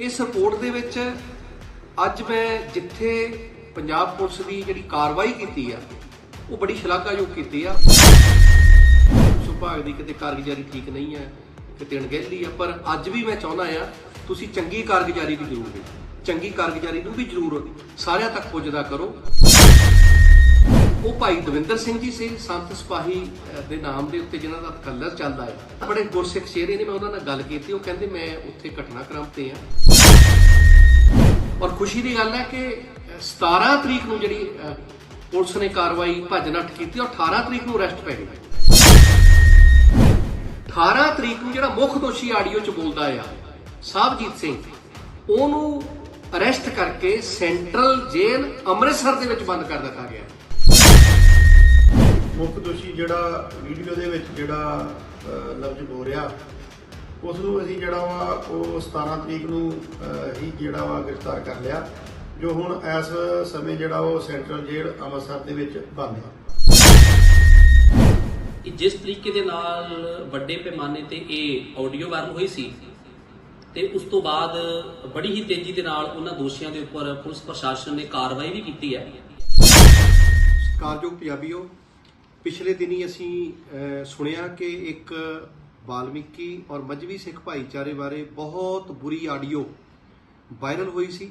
ਇਸ ਰਿਪੋਰਟ ਦੇ ਵਿੱਚ ਅੱਜ ਮੈਂ ਜਿੱਥੇ ਪੰਜਾਬ ਪੁਲਿਸ ਦੀ ਜਿਹੜੀ ਕਾਰਵਾਈ ਕੀਤੀ ਆ, ਉਹ ਬੜੀ ਸ਼ਲਾਘਾਯੋਗ ਕੀਤੀ ਆ। ਸੁਭਾਗ ਦੀ ਕਿਤੇ ਕਾਰਗੁਜ਼ਾਰੀ ਠੀਕ ਨਹੀਂ ਹੈ ਕਿਤੇ ਅਣਗਹਿਲੀ ਆ, ਪਰ ਅੱਜ ਵੀ ਮੈਂ ਚਾਹੁੰਦਾ ਆ, ਤੁਸੀਂ ਚੰਗੀ ਕਾਰਗੁਜ਼ਾਰੀ ਵੀ ਜ਼ਰੂਰ ਦਿਓ। ਚੰਗੀ ਕਾਰਗੁਜ਼ਾਰੀ ਨੂੰ ਵੀ ਜ਼ਰੂਰ ਸਾਰਿਆਂ ਤੱਕ ਪੁੱਜਦਾ ਕਰੋ। ਉਹ ਭਾਈ ਦਵਿੰਦਰ ਸਿੰਘ ਜੀ ਸੀ ਸੰਤ ਸਿਪਾਹੀ ਦੇ ਨਾਮ ਦੇ ਉੱਤੇ ਜਿਨ੍ਹਾਂ ਦਾ ਕਲਰ ਚੱਲਦਾ ਹੈ। ਬੜੇ ਗੁਰਸਿੱਖ ਚਿਹਰੇ ਨੇ ਮੈਂ ਉਹਨਾਂ ਨਾਲ ਗੱਲ ਕੀਤੀ ਉਹ ਕਹਿੰਦੇ ਮੈਂ ਉੱਥੇ ਘਟਨਾਕ੍ਰਮ ਤੇ ਆ ਔਰ ਖੁਸ਼ੀ ਦੀ ਗੱਲ ਹੈ ਕਿ ਅਹ, 17 ਤਰੀਕ ਨੂੰ ਜਿਹੜੀ ਪੁਲਿਸ ਨੇ ਕਾਰਵਾਈ ਭੱਜ ਨੱਠ ਕੀਤੀ ਔਰ 18 ਤਰੀਕ ਨੂੰ ਅਰੈਸਟ ਪੈ ਗਿਆ 18 ਤਰੀਕ ਨੂੰ ਜਿਹੜਾ ਮੁੱਖ ਦੋਸ਼ੀ ਆਡੀਓ ਚ ਬੋਲਦਾ ਆ ਸਾਹਿਬਜੀਤ ਸਿੰਘ ਉਹਨੂੰ ਅਰੈਸਟ ਕਰਕੇ ਸੈਂਟਰਲ ਜੇਲ੍ਹ ਅੰਮ੍ਰਿਤਸਰ ਦੇ ਵਿੱਚ ਬੰਦ ਕਰ ਦਿੱਤਾ ਗਿਆ। ਮੁੱਖ ਦੋਸ਼ੀ ਜਿਹੜਾ ਵੀਡੀਓ ਦੇ ਵਿੱਚ ਜਿਹੜਾ ਲਫ਼ਜ਼ ਬੋਲ ਰਿਹਾ ਉਸ ਨੂੰ ਅਸੀਂ ਜਿਹੜਾ ਵਾ ਉਹ 17 ਤਰੀਕ ਨੂੰ ਹੀ ਜਿਹੜਾ ਵਾ ਗ੍ਰਿਫਤਾਰ ਕਰ ਲਿਆ ਜੋ ਹੁਣ ਇਸ ਸਮੇਂ ਜਿਹੜਾ ਉਹ ਸੈਂਟਰਲ ਜੇਲ੍ਹ ਅੰਮ੍ਰਿਤਸਰ ਦੇ ਵਿੱਚ ਬੰਦ ਹੈ ਕਿ ਜਿਸ ਤਰੀਕੇ ਦੇ ਨਾਲ ਵੱਡੇ ਪੈਮਾਨੇ ਤੇ ਇਹ ਆਡੀਓ ਵਾਇਰਲ ਹੋਈ ਸੀ ਤੇ ਉਸ ਤੋਂ ਬਾਅਦ ਬੜੀ ਹੀ ਤੇਜ਼ੀ ਦੇ ਨਾਲ ਉਹਨਾਂ ਦੋਸ਼ੀਆਂ ਦੇ ਉੱਪਰ ਪੁਲਿਸ ਪ੍ਰਸ਼ਾਸਨ ਨੇ ਕਾਰਵਾਈ ਵੀ ਕੀਤੀ ਹੈ। ਕਾਰਜੋਗ ਪੰਜਾਬੀਓ ਪਿਛਲੇ ਦਿਨੀ ਅਸੀਂ ਸੁਣਿਆ ਕਿ ਇੱਕ ਵਾਲਮੀਕੀ ਔਰ ਮਜਵੀ ਸਿੱਖ ਭਾਈਚਾਰੇ ਬਾਰੇ ਬਹੁਤ ਬੁਰੀ ਆਡੀਓ ਵਾਇਰਲ ਹੋਈ ਸੀ,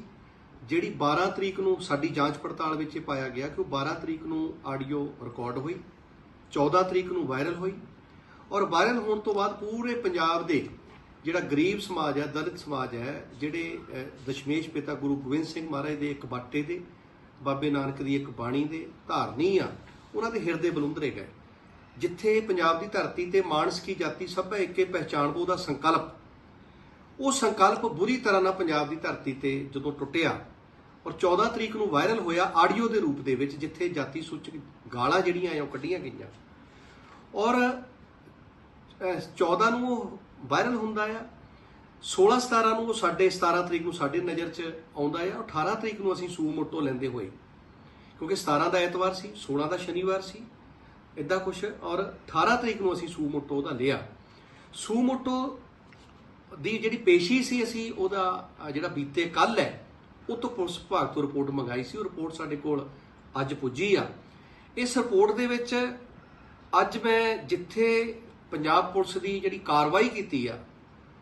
ਜਿਹੜੀ 12 ਤਰੀਕ ਨੂੰ ਸਾਡੀ ਜਾਂਚ ਪੜਤਾਲ ਵਿੱਚ ਇਹ ਪਾਇਆ ਗਿਆ ਕਿ ਉਹ 12 ਤਰੀਕ ਨੂੰ ਆਡੀਓ ਰਿਕਾਰਡ ਹੋਈ 14 ਤਰੀਕ ਨੂੰ ਵਾਇਰਲ ਹੋਈ ਔਰ ਵਾਇਰਲ ਹੋਣ ਤੋਂ ਬਾਅਦ ਪੂਰੇ ਪੰਜਾਬ ਦੇ ਜਿਹੜਾ ਗਰੀਬ ਸਮਾਜ ਹੈ, ਦਲਿਤ ਸਮਾਜ ਹੈ, ਜਿਹੜੇ ਦਸ਼ਮੇਸ਼ ਪਿਤਾ ਗੁਰੂ ਗੋਬਿੰਦ ਸਿੰਘ ਮਹਾਰਾਜ ਦੇ ਇੱਕ ਬਾਟੇ ਦੇ ਬਾਬੇ ਨਾਨਕ ਦੀ ਇੱਕ ਬਾਣੀ ਦੇ ਧਾਰਨੀ ਆ ਉਹਨਾਂ ਦੇ ਹਿਰਦੇ ਬਲੁੰਦਰੇ ਗਏ। ਜਿੱਥੇ ਪੰਜਾਬ ਦੀ ਧਰਤੀ ਤੇ ਮਾਨਸਕੀ ਜਾਤੀ ਸਭੈ ਇੱਕੇ ਪਹਿਚਾਣਬੋ ਦਾ ਸੰਕਲਪ। ਉਹ ਸੰਕਲਪ ਬੁਰੀ ਤਰ੍ਹਾਂ ਨਾਲ ਪੰਜਾਬ ਦੀ ਧਰਤੀ ਤੇ ਜਦੋਂ ਟੁੱਟਿਆ ਔਰ 14 ਤਰੀਕ ਨੂੰ ਵਾਇਰਲ ਹੋਇਆ ਆਡੀਓ ਦੇ ਰੂਪ ਦੇ ਵਿੱਚ ਜਿੱਥੇ ਜਾਤੀ ਸੂਚਕ ਗਾਲਾਂ ਜਿਹੜੀਆਂ ਆ ਉਹ ਕੱਢੀਆਂ ਗਈਆਂ। ਔਰ ਅਹ, 14 ਨੂੰ ਉਹ ਵਾਇਰਲ ਹੁੰਦਾ ਆ 16 17 ਨੂੰ ਉਹ ਸਾਡੇ 17 ਤਰੀਕ ਨੂੰ ਸਾਡੇ ਨਜ਼ਰ 'ਚ ਆਉਂਦਾ ਆ 18 ਤਰੀਕ ਨੂੰ ਅਸੀਂ ਸੂ ਮੋਟੋ ਲੈਂਦੇ ਹੋਏ ਕਿਉਂਕਿ 17 ਦਾ ਐਤਵਾਰ ਸੀ 16 ਦਾ ਸ਼ਨੀਵਾਰ ਸੀ ਇਦਾਂ ਕੁਛ। ਔਰ 18 ਤਰੀਕ ਨੂੰ ਅਸੀਂ ਸੂ ਮੋਟੋ ਉਹਦਾ ਲਿਆ। ਸੂਮੋਟੋ ਦੀ ਜਿਹੜੀ ਪੇਸ਼ੀ ਸੀ ਅਸੀਂ, ਉਹਦਾ ਜਿਹੜਾ ਬੀਤੇ ਕੱਲ ਹੈ, ਉਹ ਤੋਂ ਪੁਲਿਸ ਵਿਭਾਗ ਤੋਂ ਰਿਪੋਰਟ ਮੰਗਾਈ ਸੀ। ਉਹ ਰਿਪੋਰਟ ਸਾਡੇ ਕੋਲ ਅੱਜ ਪੁੱਜੀ ਆ। ਇਸ ਰਿਪੋਰਟ ਦੇ ਵਿੱਚ ਅੱਜ ਮੈਂ ਜਿੱਥੇ ਪੰਜਾਬ ਪੁਲਿਸ ਦੀ ਜਿਹੜੀ ਕਾਰਵਾਈ ਕੀਤੀ ਆ,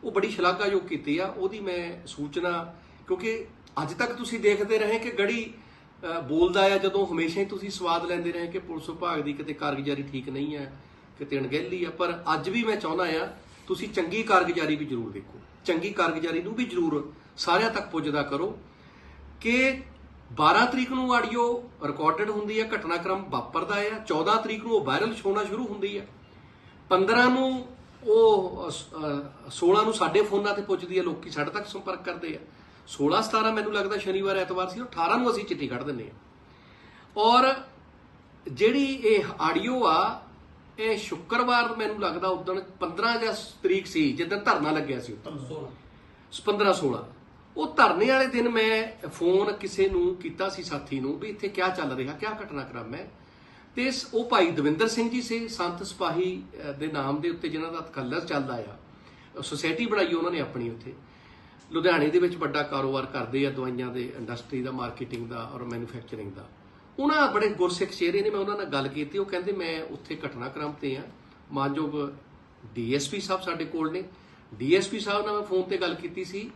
ਉਹ ਬੜੀ ਸ਼ਲਾਘਾਯੋਗ ਕੀਤੀ ਆ। ਉਹਦੀ ਮੈਂ ਸੂਚਨਾ, ਕਿਉਂਕਿ ਅੱਜ ਤੱਕ ਤੁਸੀਂ ਦੇਖਦੇ ਰਹੇ ਕਿ ਗੜੀ ਬੋਲਦਾ ਆ ਜਦੋਂ ਹਮੇਸ਼ਾ ਹੀ ਤੁਸੀਂ ਸਵਾਦ ਲੈਂਦੇ ਰਹੇ ਕਿ ਪੁਲਿਸ ਵਿਭਾਗ ਦੀ ਕਿਤੇ ਕਾਰਗੁਜ਼ਾਰੀ ਠੀਕ ਨਹੀਂ ਹੈ ਕਿਤੇ ਅਣਗਹਿਲੀ ਆ ਪਰ ਅੱਜ ਵੀ ਮੈਂ ਚਾਹੁੰਦਾ ਆ ਤੁਸੀਂ ਚੰਗੀ ਕਾਰਗੁਜ਼ਾਰੀ ਵੀ ਜ਼ਰੂਰ ਦੇਖੋ। ਚੰਗੀ ਕਾਰਗੁਜ਼ਾਰੀ ਨੂੰ ਵੀ ਜ਼ਰੂਰ ਸਾਰਿਆਂ ਤੱਕ ਪੁੱਜਦਾ ਕਰੋ ਕਿ 12 ਤਰੀਕ ਨੂੰ ਆਡੀਓ ਰਿਕਾਰਡਡ ਹੁੰਦੀ ਹੈ ਘਟਨਾਕ੍ਰਮ ਵਾਪਰਦਾ ਹੈ 14 ਤਰੀਕ ਨੂੰ ਉਹ ਵਾਇਰਲ ਹੋਣਾ ਸ਼ੁਰੂ ਹੁੰਦੀ ਹੈ 15 ਨੂੰ ਉਹ ਅ, 16 ਨੂੰ ਸਾਡੇ ਫੋਨਾਂ ਤੇ ਪੁੱਜਦੀ ਹੈ ਲੋਕੀ ਸਾਡੇ ਤੱਕ ਸੰਪਰਕ ਕਰਦੇ ਆ। 16 17 ਮੈਨੂੰ ਲੱਗਦਾ ਸ਼ਨੀਵਾਰ ਐਤਵਾਰ ਸੀ ਉਹ 18 ਨੂੰ ਅਸੀਂ ਚਿੱਠੀ ਕੱਢ ਦਿੰਦੇ ਆ ਔਰ ਜਿਹੜੀ ਇਹ ਆਡੀਓ ਆ ਇਹ ਸ਼ੁੱਕਰਵਾਰ ਮੈਨੂੰ ਲੱਗਦਾ ਉਦੋਂ 15 ਜਾਂ ਤਰੀਕ ਸੀ ਜਦੋਂ ਧਰਨਾ ਲੱਗਿਆ ਸੀ 15 16 ਉਹ ਧਰਨੇ ਵਾਲੇ ਦਿਨ ਮੈਂ ਫੋਨ ਕਿਸੇ ਨੂੰ ਕੀਤਾ ਸੀ ਸਾਥੀ ਨੂੰ ਵੀ ਇੱਥੇ ਕੀ ਚੱਲ ਰਿਹਾ ਕੀ ਘਟਨਾਕ੍ਰਮ ਹੈ। ਤੇ ਉਹ ਭਾਈ ਦਵਿੰਦਰ ਸਿੰਘ ਜੀ ਸੀ ਸੰਤ ਸਿਪਾਹੀ ਦੇ ਨਾਮ ਦੇ ਉੱਤੇ ਜਿਨ੍ਹਾਂ ਦਾ ਕਲਰ ਚੱਲਦਾ ਆ ਸੁਸਾਇਟੀ ਬਣਾਈ ਉਹਨਾਂ ਨੇ ਆਪਣੀ ਉੱਥੇ। ਲੁਧਿਆਣੇ ਦੇ ਵਿੱਚ ਵੱਡਾ ਕਾਰੋਬਾਰ ਕਰਦੇ ਆ ਦਵਾਈਆਂ ਦੇ ਇੰਡਸਟਰੀ ਦਾ ਮਾਰਕੀਟਿੰਗ ਦਾ ਔਰ ਮੈਨੂਫੈਕਚਰਿੰਗ ਦਾ। ਉਹਨਾਂ ਬੜੇ ਗੁਰਸਿੱਖ ਚਿਹਰੇ ਨੇ ਮੈਂ ਉਹਨਾਂ ਨਾਲ ਗੱਲ ਕੀਤੀ ਉਹ ਕਹਿੰਦੇ ਮੈਂ ਉੱਥੇ ਘਟਨਾਕ੍ਰਮ ਤੇ ਆ। ਮਾਨਯੋਗ ਡੀਐਸਪੀ ਸਾਹਿਬ ਸਾਡੇ ਕੋਲ ਨੇ। ਡੀਐਸਪੀ ਸਾਹਿਬ ਨਾਲ ਮੈਂ ਫੋਨ ਤੇ ਗੱਲ ਕੀਤੀ ਸੀ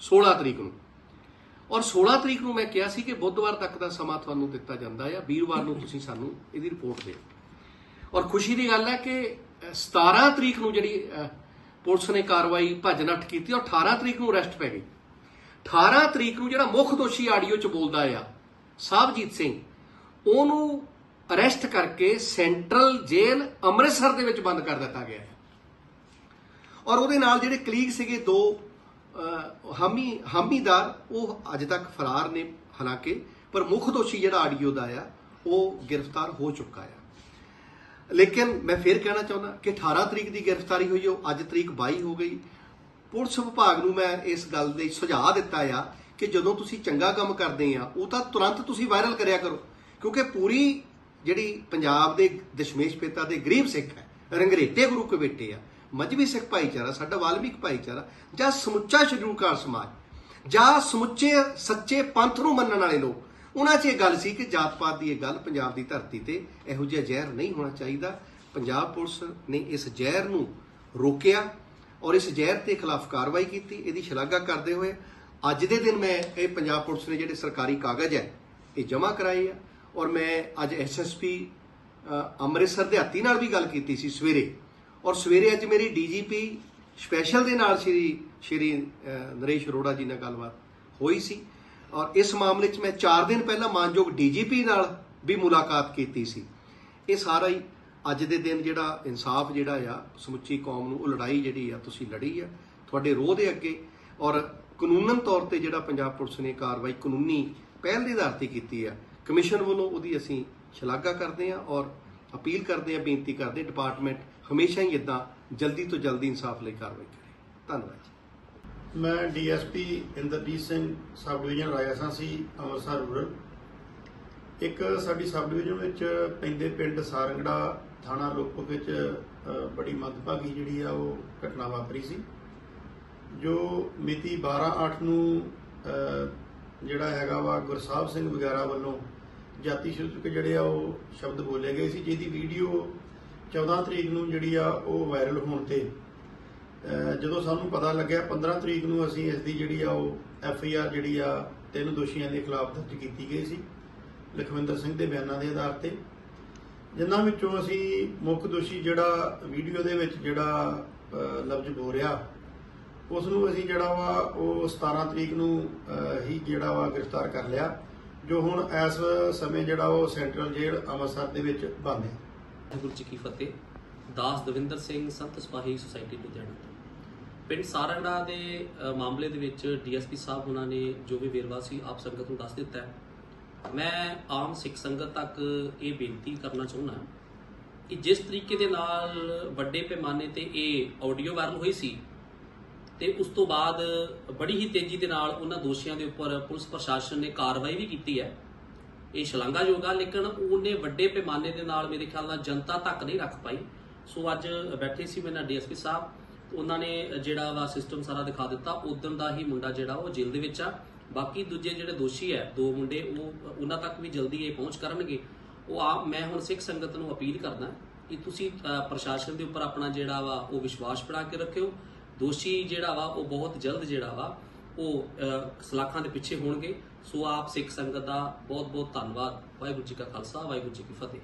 16 ਤਰੀਕ ਨੂੰ। ਔਰ 16 ਤਰੀਕ ਨੂੰ ਮੈਂ ਕਿਹਾ ਸੀ ਕਿ ਬੁੱਧਵਾਰ ਤੱਕ ਦਾ ਸਮਾਂ ਤੁਹਾਨੂੰ ਦਿੱਤਾ ਜਾਂਦਾ ਹੈ ਵੀਰਵਾਰ ਨੂੰ ਤੁਸੀਂ ਸਾਨੂੰ ਇਹਦੀ ਰਿਪੋਰਟ ਦਿਓ। ਔਰ ਖੁਸ਼ੀ ਦੀ ਗੱਲ ਹੈ ਕਿ ਅਹ, 17 ਤਰੀਕ ਨੂੰ ਜਿਹੜੀ ਪੁਲਿਸ ਨੇ ਕਾਰਵਾਈ ਭੱਜ ਨੱਠ ਕੀਤੀ ਔਰ 18 ਤਰੀਕ ਨੂੰ ਅਰੈਸਟ ਪੈ ਗਈ। 18 ਤਰੀਕ ਨੂੰ ਜਿਹੜਾ ਮੁੱਖ ਦੋਸ਼ੀ ਆਡੀਓ 'ਚ ਬੋਲਦਾ ਆ ਸਾਹਿਬਜੀਤ ਸਿੰਘ, ਉਹਨੂੰ ਅਰੈਸਟ ਕਰਕੇ ਸੈਂਟਰਲ ਜੇਲ੍ਹ ਅੰਮ੍ਰਿਤਸਰ ਦੇ ਵਿੱਚ ਬੰਦ ਕਰ ਦਿੱਤਾ ਗਿਆ ਹੈ। ਔਰ ਉਹਦੇ ਨਾਲ ਜਿਹੜੇ ਕਲੀਗ ਸੀਗੇ ਦੋ ਹਾਮੀ, ਹਾਮੀਦਾਰ, ਉਹ ਅਜੇ ਤੱਕ ਫਰਾਰ ਨੇ ਹਾਲਾਂਕਿ, ਪਰ ਮੁੱਖ ਦੋਸ਼ੀ ਜਿਹੜਾ ਆਡੀਓ ਦਾ ਆ, ਉਹ ਗ੍ਰਿਫਤਾਰ ਹੋ ਚੁੱਕਾ ਆ। ਲੇਕਿਨ ਮੈਂ ਫੇਰ ਕਹਿਣਾ ਚਾਹੁੰਦਾ ਕਿ 18 ਤਰੀਕ ਦੀ ਗ੍ਰਿਫਤਾਰੀ ਹੋਈ, ਉਹ ਅੱਜ ਤਰੀਕ 22 ਹੋ ਗਈ। ਪੁਲਿਸ ਵਿਭਾਗ ਨੂੰ ਮੈਂ ਇਸ ਗੱਲ ਦੇ ਸੁਝਾਅ ਦਿੱਤਾ ਆ ਕਿ ਜਦੋਂ ਤੁਸੀਂ ਚੰਗਾ ਕੰਮ ਕਰਦੇ ਆ, ਉਹ ਤਾਂ ਤੁਰੰਤ ਤੁਸੀਂ ਵਾਇਰਲ ਕਰਿਆ ਕਰੋ, ਕਿਉਂਕਿ ਪੂਰੀ ਜਿਹੜੀ ਪੰਜਾਬ ਦੇ ਦਸ਼ਮੇਸ਼ ਪਿਤਾ ਦੇ ਗਰੀਬ ਸਿੱਖ ਹੈ, ਰੰਗਰੇਟੇ ਗੁਰੂ ਕਬੇਟੇ ਆ ਮਜਬੀ ਸਿੱਖ ਭਾਈਚਾਰਾ, ਸਾਡਾ ਵਾਲਮੀਕ ਭਾਈਚਾਰਾ, ਜਾਂ ਸਮੁੱਚਾ ਸ਼ਡਿਊਲ ਸਮਾਜ, ਜਾਂ ਸਮੁੱਚੇ, ਸੱਚੇ ਪੰਥ ਨੂੰ ਮੰਨਣ ਵਾਲੇ ਲੋਕ ਉਹਨਾਂ 'ਚ ਇਹ ਗੱਲ ਸੀ ਕਿ ਜਾਤ ਪਾਤ ਦੀ ਇਹ ਗੱਲ ਪੰਜਾਬ ਦੀ ਧਰਤੀ ਤੇ ਇਹੋ ਜਿਹਾ ਜ਼ਹਿਰ ਨਹੀਂ ਹੋਣਾ ਚਾਹੀਦਾ। ਪੰਜਾਬ ਪੁਲਿਸ ਨੇ ਇਸ ਜ਼ਹਿਰ ਨੂੰ ਰੋਕਿਆ ਔਰ ਇਸ ਜ਼ਹਿਰ ਦੇ ਖਿਲਾਫ ਕਾਰਵਾਈ ਕੀਤੀ। ਇਹਦੀ ਸ਼ਲਾਘਾ ਕਰਦੇ ਹੋਏ ਅੱਜ ਦੇ ਦਿਨ ਮੈਂ ਇਹ ਪੰਜਾਬ ਪੁਲਿਸ ਨੇ ਜਿਹੜੇ ਸਰਕਾਰੀ ਕਾਗਜ਼ ਹੈ, ਇਹ ਜਮ੍ਹਾਂ ਕਰਾਏ ਆ ਔਰ ਮੈਂ ਅੱਜ ਐਸਐਸਪੀ ਅੰਮ੍ਰਿਤਸਰ ਦੇ ਹੱਤੀ ਨਾਲ ਵੀ ਗੱਲ ਕੀਤੀ ਸੀ ਸਵੇਰੇ ਔਰ ਸਵੇਰੇ ਅੱਜ ਮੇਰੀ ਡੀਜੀਪੀ ਸਪੈਸ਼ਲ ਦੇ ਨਾਲ ਸ਼੍ਰੀ ਸ਼੍ਰੀ ਨਰੇਸ਼ ਅਰੋੜਾ ਜੀ ਨਾਲ ਗੱਲਬਾਤ ਹੋਈ ਸੀ। ਔਰ ਇਸ ਮਾਮਲੇ 'ਚ ਮੈਂ 4 ਦਿਨ ਪਹਿਲਾਂ ਮਾਨਯੋਗ ਡੀਜੀਪੀ ਨਾਲ ਵੀ ਮੁਲਾਕਾਤ ਕੀਤੀ ਸੀ। ਇਹ ਸਾਰਾ ਹੀ ਅੱਜ ਦੇ ਦਿਨ ਜਿਹੜਾ ਇਨਸਾਫ ਜਿਹੜਾ ਆ, ਸਮੁੱਚੀ ਕੌਮ ਨੂੰ, ਉਹ ਲੜਾਈ ਜਿਹੜੀ ਆ, ਤੁਸੀਂ ਲੜੀ ਆ। ਤੁਹਾਡੇ ਰੋਹ ਦੇ ਅੱਗੇ ਔਰ ਕਾਨੂੰਨਨ ਤੌਰ ਤੇ ਜਿਹੜਾ ਪੰਜਾਬ ਪੁਲਿਸ ਨੇ ਕਾਰਵਾਈ ਕਾਨੂੰਨੀ ਪਹਿਲ ਦੇ ਆਧਾਰ ਤੇ ਕੀਤੀ ਆ, ਕਮਿਸ਼ਨ ਵੱਲੋਂ ਉਹਦੀ ਅਸੀਂ ਸ਼ਲਾਘਾ ਕਰਦੇ ਆ ਔਰ ਅਪੀਲ ਕਰਦੇ ਆ, ਬੇਨਤੀ ਕਰਦੇ ਡਿਪਾਰਟਮੈਂਟ ਹਮੇਸ਼ਾ ਹੀ ਇਦਾਂ ਜਲਦੀ ਤੋਂ ਜਲਦੀ ਇਨਸਾਫ ਲਈ ਕਾਰਵਾਈ ਕਰੇ। ਧੰਨਵਾਦ ਜੀ। ਮੈਂ DSP Inderjit Singh sub division ਰਾਇਆਸਾ ਸੀ, ਅੰਮ੍ਰਿਤਸਰ ਰੂਰਲ ਇੱਕ ਸਾਡੀ ਸਬ ਡਿਵੀਜ਼ਨ ਵਿੱਚ ਪੈਂਦੇ ਪਿੰਡ ਸਾਰੰਗੜਾ ਥਾਣਾ ਰੋਪਕ ਵਿੱਚ ਬੜੀ ਮੰਦਭਾਗੀ ਜਿਹੜੀ ਆ, ਉਹ ਘਟਨਾ ਵਾਪਰੀ ਸੀ। ਜੋ ਮਿਤੀ 12/8 ਨੂੰ ਜਿਹੜਾ ਹੈਗਾ ਵਾ ਗੁਰਸਾਹਿਬ ਸਿੰਘ ਵਗੈਰਾ ਵੱਲੋਂ ਜਾਤੀ ਸੂਚਕ ਜਿਹੜੇ ਆ, ਉਹ ਸ਼ਬਦ ਬੋਲੇ ਗਏ ਸੀ, ਜਿਹਦੀ ਵੀਡੀਓ 14 ਤਰੀਕ ਨੂੰ ਜਿਹੜੀ ਆ, ਉਹ ਵਾਇਰਲ ਹੋਣ ਤੇ ਜਦੋਂ ਸਾਨੂੰ ਪਤਾ ਲੱਗਿਆ 15 ਤਰੀਕ ਨੂੰ ਅਸੀਂ ਇਸ ਦੀ ਜਿਹੜੀ ਆ ਉਹ ਐਫ ਆਈ ਆਰ ਜਿਹੜੀ ਆ ਤਿੰਨ ਦੋਸ਼ੀਆਂ ਦੇ ਖਿਲਾਫ ਦਰਜ ਕੀਤੀ ਗਈ ਸੀ ਲਖਵਿੰਦਰ ਸਿੰਘ ਦੇ ਬਿਆਨਾਂ ਦੇ ਆਧਾਰ ਤੇ। ਜਿਨ੍ਹਾਂ ਵਿੱਚੋਂ ਅਸੀਂ ਮੁੱਖ ਦੋਸ਼ੀ ਜਿਹੜਾ ਵੀਡੀਓ ਦੇ ਵਿੱਚ ਜਿਹੜਾ ਅਹ, ਲਫ਼ਜ਼ ਬੋਲਿਆ ਉਸ ਨੂੰ ਅਸੀਂ ਜਿਹੜਾ ਵਾ ਉਹ 17 ਤਰੀਕ ਨੂੰ ਹੀ ਜਿਹੜਾ ਵਾ ਗ੍ਰਿਫਤਾਰ ਕਰ ਲਿਆ ਜੋ ਹੁਣ ਇਸ ਸਮੇਂ ਜਿਹੜਾ ਉਹ ਸੈਂਟਰਲ ਜੇਲ੍ਹ ਅੰਮ੍ਰਿਤਸਰ ਦੇ ਵਿੱਚ ਬੰਦ ਹੈ। ਵਾਹਿਗੁਰੂ ਜੀ ਕੀ ਫਤਿਹ। ਦਾਸ ਦਵਿੰਦਰ ਸਿੰਘ, ਸੰਤ ਸਪਾਹੀ ਸੁਸਾਇਟੀ ਲੁਧਿਆਣਾ ਤੋਂ। ਪਿੰਡ ਸਾਰੰਗੜਾ ਦੇ ਮਾਮਲੇ ਦੇ ਵਿੱਚ ਡੀਐਸਪੀ ਸਾਹਿਬ ਉਹਨਾਂ ਨੇ ਜੋ ਵੀ ਵੇਰਵਾ ਸੀ, ਆਪ ਸੰਗਤ ਨੂੰ ਦੱਸ ਦਿੱਤਾ ਹੈ। ਮੈਂ ਆਮ ਸਿੱਖ ਸੰਗਤ ਤੱਕ ਇਹ ਬੇਨਤੀ ਕਰਨਾ ਚਾਹੁੰਦਾ ਕਿ ਜਿਸ ਤਰੀਕੇ ਦੇ ਨਾਲ ਵੱਡੇ ਪੈਮਾਨੇ ਤੇ ਇਹ ਆਡੀਓ ਵਾਇਰਲ ਹੋਈ ਸੀ ਤੇ ਉਸ ਤੋਂ ਬਾਅਦ ਬੜੀ ਹੀ ਤੇਜ਼ੀ ਦੇ ਨਾਲ ਉਹਨਾਂ ਦੋਸ਼ੀਆਂ ਦੇ ਉੱਪਰ ਪੁਲਿਸ ਪ੍ਰਸ਼ਾਸਨ ਨੇ ਕਾਰਵਾਈ ਵੀ ਕੀਤੀ ਹੈ। ਇਹ ਸ਼ਲਾਘਾਯੋਗ ਆ, ਲੇਕਿਨ ਉਹਨੇ ਵੱਡੇ ਪੈਮਾਨੇ ਦੇ ਨਾਲ ਮੇਰੇ ਖਿਆਲ ਨਾਲ ਜਨਤਾ ਤੱਕ ਨਹੀਂ ਰੱਖ ਪਾਈ। ਸੋ ਅੱਜ ਬੈਠੇ ਸੀ ਮੇਰੇ ਨਾਲ ਡੀਐਸਪੀ ਸਾਹਿਬ ਉਹਨਾਂ ਨੇ ਜਿਹੜਾ ਵਾ ਸਿਸਟਮ ਸਾਰਾ ਦਿਖਾ ਦਿੱਤਾ। ਉਦੋਂ ਦਾ ਹੀ ਮੁੰਡਾ ਜਿਹੜਾ, ਉਹ ਜੇਲ੍ਹ ਦੇ ਵਿੱਚ ਆ। ਬਾਕੀ ਦੂਜੇ ਜਿਹੜੇ ਦੋਸ਼ੀ ਹੈ, ਦੋ ਮੁੰਡੇ, ਉਹ ਉਹਨਾਂ ਤੱਕ ਵੀ ਜਲਦੀ ਇਹ ਪਹੁੰਚ ਕਰਨਗੇ। ਉਹ ਆ, ਮੈਂ ਹੁਣ ਸਿੱਖ ਸੰਗਤ ਨੂੰ ਅਪੀਲ ਕਰਦਾ ਕਿ ਤੁਸੀਂ ਪ੍ਰਸ਼ਾਸਨ ਦੇ ਉੱਪਰ ਆਪਣਾ ਜਿਹੜਾ ਵਾ, ਉਹ ਵਿਸ਼ਵਾਸ ਬਣਾ ਕੇ ਰੱਖਿਓ। ਦੋਸ਼ੀ ਜਿਹੜਾ ਵਾ, ਉਹ ਬਹੁਤ ਜਲਦ ਜਿਹੜਾ ਵਾ, ਉਹ ਸਲਾਖਾਂ ਦੇ ਪਿੱਛੇ ਹੋਣਗੇ। ਸੋ ਆਪ ਸਿੱਖ ਸੰਗਤ ਦਾ ਬਹੁਤ ਬਹੁਤ ਧੰਨਵਾਦ। ਵਾਹਿਗੁਰੂ ਜੀ ਕਾ ਖਾਲਸਾ, ਵਾਹਿਗੁਰੂ ਜੀ ਕੀ ਫਤਿਹ।